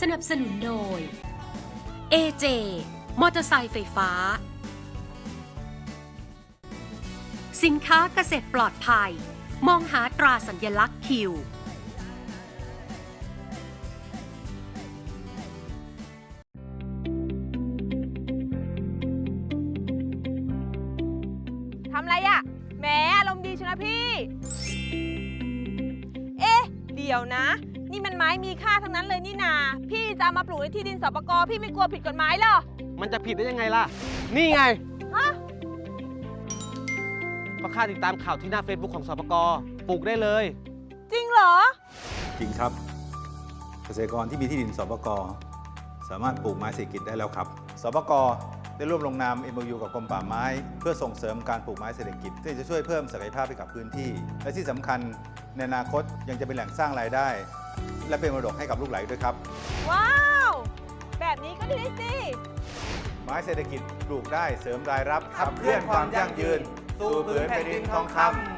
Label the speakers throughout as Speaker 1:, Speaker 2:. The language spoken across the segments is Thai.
Speaker 1: สนับสนุนโดย AJ มอเตอร์ไซค์ไฟฟ้า สินค้าเกษตรปลอดภัย มองหาตราสัญลักษณ์คิว
Speaker 2: ทำไรอะ่ะแหมอารมณ์ดีชนะพี่ เอ๊ะ เดี๋ยวนะ นี่มันไม้มีค่าทั้งนั้นเลยนี่นา พี่จะเอามาปลูกในที่ดินสปกพี่ไม่กลัวผิดกฎหมายเหรอ
Speaker 3: มันจะผิดได้ยังไงล่ะ นี่ไง
Speaker 2: ฮะ
Speaker 3: ก็ค่าติดตามข่าวที่หน้า Facebook ของสปกปลูกได้เลย
Speaker 2: จริงเหรอ
Speaker 4: จริงครับ เกษตรกรที่มีที่ดินสปกสามารถปลูกไม้เศรษฐกิจได้แล้วครับสปกได้ร่วมลงนาม MOU กับกรมป่าไม้ เพื่อส่งเสริมการปลูกไม้เศรษฐกิจที่จะช่วยเพิ่มศักยภาพให้กับพื้นที่ และที่สำคัญในอนาคตยังจะเป็นแหล่งสร้างรายได้ และเป็นมรดกให้กับลูกหลานด้วยครับ
Speaker 2: ว้าว แบบนี้ก็ดีสิ
Speaker 4: ไม้เศรษฐกิจปลูกได้เสริมรายรับขับเคลื่อนความยั่งยืน สู่ผืนแผ่นดินทองคำ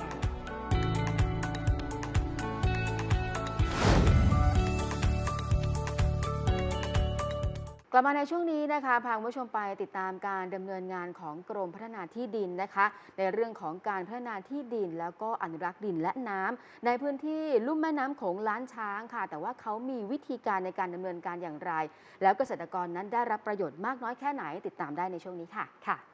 Speaker 5: กลับมาในช่วงนี้นะคะพาคุณผู้ชมไปติดตามการดำเนินงานของกรมพัฒนาที่ดินนะคะ ในเรื่องของการพัฒนาที่ดิน แล้วก็อนุรักษ์ดินและน้ำในพื้นที่ลุ่มแม่น้ำโขงล้านช้างค่ะ แต่ว่าเขามีวิธีการในการดำเนินการอย่างไร แล้วเกษตรกรนั้นได้รับประโยชน์มากน้อยแค่ไหนติดตามได้ในช่วงนี้ค่ะค่ะ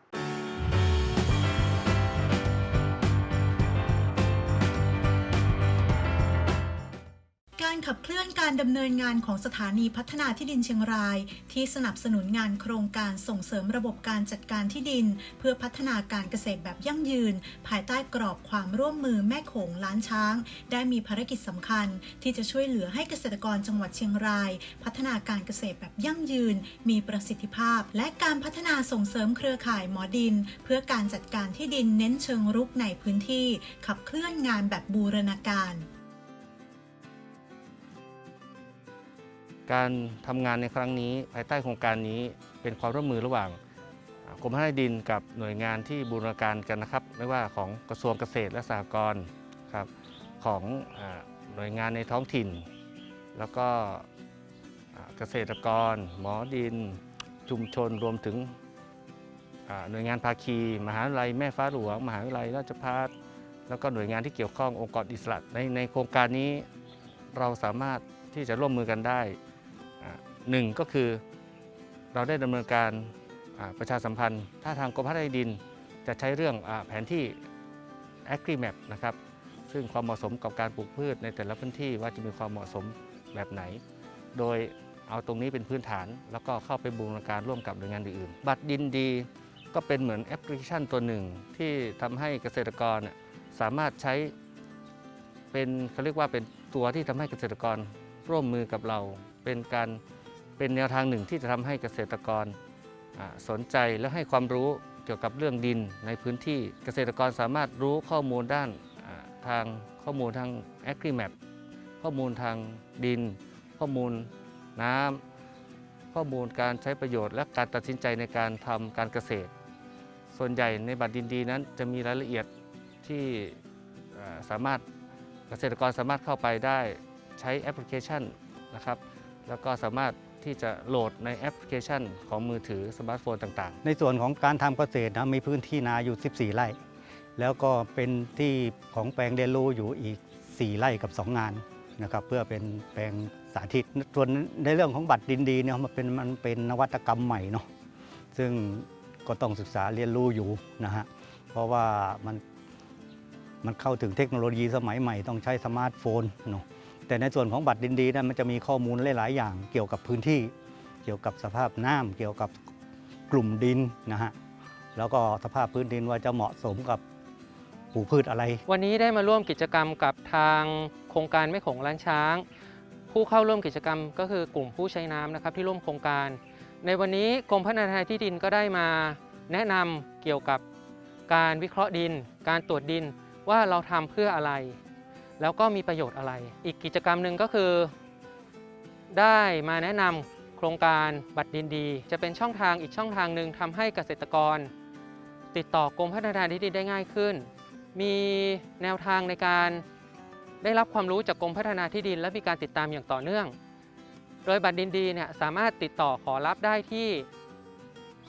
Speaker 6: การขับเคลื่อนการดำเนินงานของสถานีพัฒนาที่ดินเชียงราย ที่สนับสนุนงานโครงการส่งเสริมระบบการจัดการที่ดิน เพื่อพัฒนาการเกษตรแบบยั่งยืน ภายใต้กรอบความร่วมมือแม่โขงล้านช้าง ได้มีภารกิจสำคัญ ที่จะช่วยเหลือให้เกษตรกรจังหวัดเชียงราย พัฒนาการเกษตรแบบยั่งยืน มีประสิทธิภาพ และการพัฒนาส่งเสริมเครือข่ายหมอดิน เพื่อการจัดการที่ดินเน้นเชิงรุกในพื้นที่ ขับเคลื่อนงานแบบบูรณาการ
Speaker 7: การทำงานในครั้งนี้ ภายใต้โครงการนี้เป็นความร่วมมือระหว่างกรมพัฒนาดินกับหน่วยงานที่บูรณาการกันนะครับ ไม่ว่าของกระทรวงเกษตรและสหกรณ์ครับของหน่วยงานในท้องถิ่น แล้วก็เกษตรกร หมอดิน ชุมชนรวมถึงหน่วยงานภาคี มหาวิทยาลัยแม่ฟ้าหลวง มหาวิทยาลัยราชภัฏแล้วก็หน่วยงานที่เกี่ยวข้ององค์กรอิสระในในโครงการนี้เราสามารถที่จะร่วมมือกันได้ หนึ่งก็คือเราได้ดำเนินการประชาสัมพันธ์ ถ้าทางกรมพัฒนาดินจะใช้เรื่องอแผนที่ AgriMap นะครับซึ่งความเหมาะสมกับการปลูกพืชในแต่ละพื้นที่ว่าจะมีความเหมาะสมแบบไหน โดยเอาตรงนี้เป็นพื้นฐาน แล้วก็เข้าไปบูรณาการร่วมกับหน่วยงานอื่นๆบัตรดินดีก็เป็นเหมือนแอปพลิเคชันตัวหนึ่ง ที่ทำให้เกษตรกรสามารถใช้เป็นเขาเรียกว่าเป็นตัวที่ทำให้เกษตรกรร่วมมือกับเรา เป็นการ เป็นแนวทางหนึ่งที่จะทำให้เกษตรกรสนใจและให้ความรู้เกี่ยวกับเรื่องดินในพื้นที่เกษตรกรสามารถรู้ข้อมูลด้านทางข้อมูลทาง AgriMap ข้อมูลทางดิน ข้อมูลน้ำข้อมูลการใช้ประโยชน์ และการตัดสินใจในการทำการเกษตร ส่วนใหญ่ในบัตรดินดีนั้นจะมีรายละเอียดที่สามารถเกษตรกรสามารถเข้าไปได้ใช้แอปพลิเคชันนะครับ แล้วก็สามารถ ที่จะโหลดในแอปพลิเคชันของมือถือสมาร์ทโฟนต่าง ๆ
Speaker 8: ในส่วนของการทำเกษตรนะมีพื้นที่นาอยู่ 14 ไร่ แล้วก็เป็นที่ของแปลงเรียนรู้อยู่อีก 4 ไร่กับ 2 งานนะครับเพื่อเป็นแปลงสาธิต ส่วนในเรื่องของบัตรดินดีเนี่ยมันเป็นมันเป็นนวัตกรรมใหม่เนาะซึ่งก็ต้องศึกษาเรียนรู้อยู่นะฮะเพราะว่ามันมันเข้าถึงเทคโนโลยีสมัยใหม่ต้องใช้สมาร์ทโฟนเนาะ แต่ในส่วนของบัตรดินดีนั้นมันจะมีข้อมูลหลาย ๆ อย่างเกี่ยวกับพื้นที่ เกี่ยวกับสภาพน้ำเกี่ยวกับกลุ่มดินนะฮะแล้วก็สภาพพื้นดินว่าจะเหมาะสมกับปลูกพืชอะไร
Speaker 9: วันนี้ได้มาร่วมกิจกรรมกับทางโครงการไม่โขงล้านช้าง ผู้เข้าร่วมกิจกรรมก็คือกลุ่มผู้ใช้น้ำนะครับที่ร่วมโครงการ ในวันนี้กรมพัฒนาที่ดินก็ได้มาแนะนำเกี่ยวกับการวิเคราะห์ดิน การตรวจดินว่าเราทำเพื่ออะไร แล้วก็มีประโยชน์อะไร อีกกิจกรรมหนึ่งก็คือ ได้มาแนะนำโครงการบัตรดินดี จะเป็นช่องทางอีกช่องทางหนึ่งทำให้เกษตรกร ติดต่อกรมพัฒนาที่ดินได้ง่ายขึ้น มีแนวทางในการได้รับความรู้จากกรมพัฒนาที่ดิน และมีการติดตามอย่างต่อเนื่อง โดยบัตรดินดีเนี่ยสามารถติดต่อขอรับได้ที่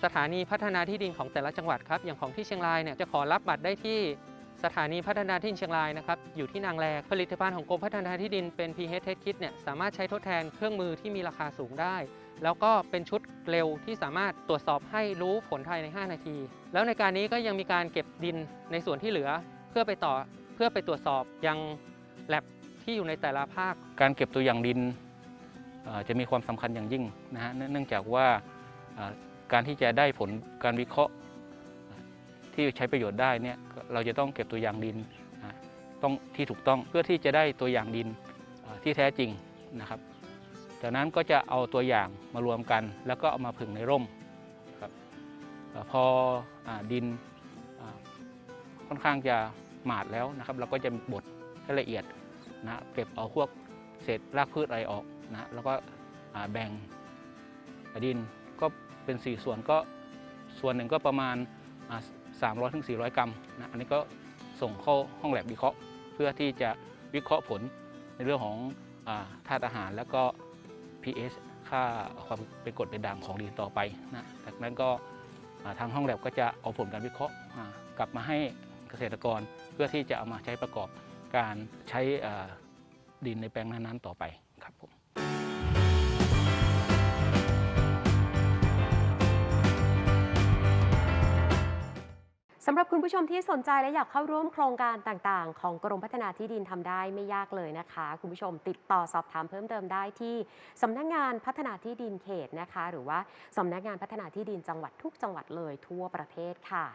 Speaker 9: สถานีพัฒนาที่ดินของแต่ละจังหวัดครับ อย่างของที่เชียงรายเนี่ยจะขอรับบัตรได้ที่ สถานีพัฒนาที่ดินเชียงรายนะครับอยู่ที่นางแลผลิตภัณฑ์ของกรมพัฒนาที่ดินเป็น PH Test Kit เนี่ยสามารถใช้ทดแทนเครื่องมือที่มีราคาสูงได้ แล้วก็เป็นชุดเร็วที่สามารถตรวจสอบให้รู้ผลภายใน 5 นาที แล้วในการนี้ก็ยังมีการเก็บดินในส่วนที่เหลือ เพื่อไปต่อเพื่อไปตรวจสอบยังแลบที่อยู่ในแต่ละภาค
Speaker 10: การเก็บตัวอย่างดินจะมีความสำคัญอย่างยิ่งนะฮะเนื่องจากว่าการที่จะได้ผลการวิเคราะห์ ที่ใช้ประโยชน์ได้เนี่ยเราจะต้องเก็บตัวอย่างดินต้องที่ถูกต้องเพื่อที่จะได้ตัวอย่างดินที่แท้จริงนะครับจากนั้นก็จะเอาตัวอย่างมารวมกัน แล้วก็เอามาผึ่งในร่มครับพออดินค่อนข้างจะหมาดแล้วนะครับ เราก็จะบดให้ละเอียดนะเก็บเอาพวกเศษรากพืชอะไรออกนะแล้วก็แบ่งดินก็เป็น 4 ส่วนก็ส่วนหนึ่งก็ประมาณ สามร้อยถึงกรัมนะอันนี้ก็ส่งเข้าห้องแลบวิเคราะห์ เพื่อที่จะวิเคราะห์ผลในเรื่องของธาตุอาหารแล้วก็ pH ค่าความเป็นกรดเป็นด่างของดินต่อไปนะจากนั้นก็ทางห้องแลบก็จะเอาผลการวิเคราะห์กลับมาให้เกษตรกร เพื่อที่จะเอามาใช้ประกอบการใช้ดินในแปลงนั้นๆต่อไปครับผม
Speaker 1: สำหรับคุณผู้ชมที่สนใจและอยากเข้าร่วมโครงการต่างๆ ของกรมพัฒนาที่ดินทำได้ไม่ยากเลยนะคะ คุณผู้ชมติดต่อสอบถามเพิ่มเติมได้ที่สำนักงานพัฒนาที่ดินเขตนะคะ หรือว่าสำนักงานพัฒนาที่ดินจังหวัดทุกจังหวัดเลยทั่วประเทศค่ะ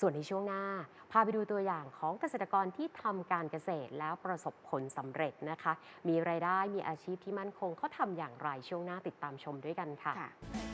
Speaker 1: ส่วนในช่วงหน้า พาไปดูตัวอย่างของเกษตรกรที่ทำการเกษตรแล้วประสบผลสำเร็จนะคะ มีรายได้มีอาชีพที่มั่นคงเขาทำอย่างไรช่วงหน้าติดตามชมด้วยกันค่ะ
Speaker 5: คะ